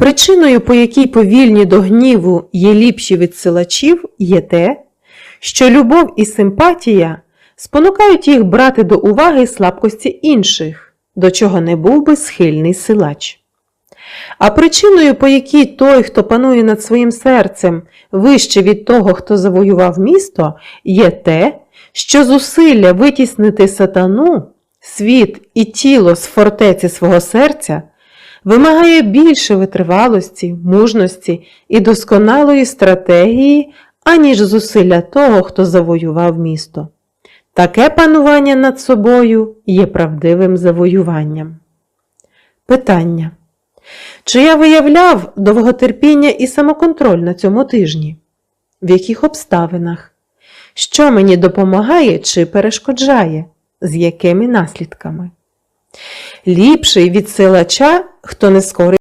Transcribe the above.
Причиною, по якій повільні до гніву є ліпші від силачів, є те, що любов і симпатія спонукають їх брати до уваги слабкості інших, до чого не був би схильний силач. А причиною, по якій той, хто панує над своїм серцем, вище від того, хто завоював місто, є те, що зусилля витіснити сатану, світ і тіло з фортеці свого серця вимагає більше витривалості, мужності і досконалої стратегії, аніж зусилля того, хто завоював місто. Таке панування над собою є правдивим завоюванням. Питання. Чи я виявляв довготерпіння і самоконтроль на цьому тижні? В яких обставинах? Що мені допомагає чи перешкоджає? З якими наслідками? Ліпший від силача, хто не скорий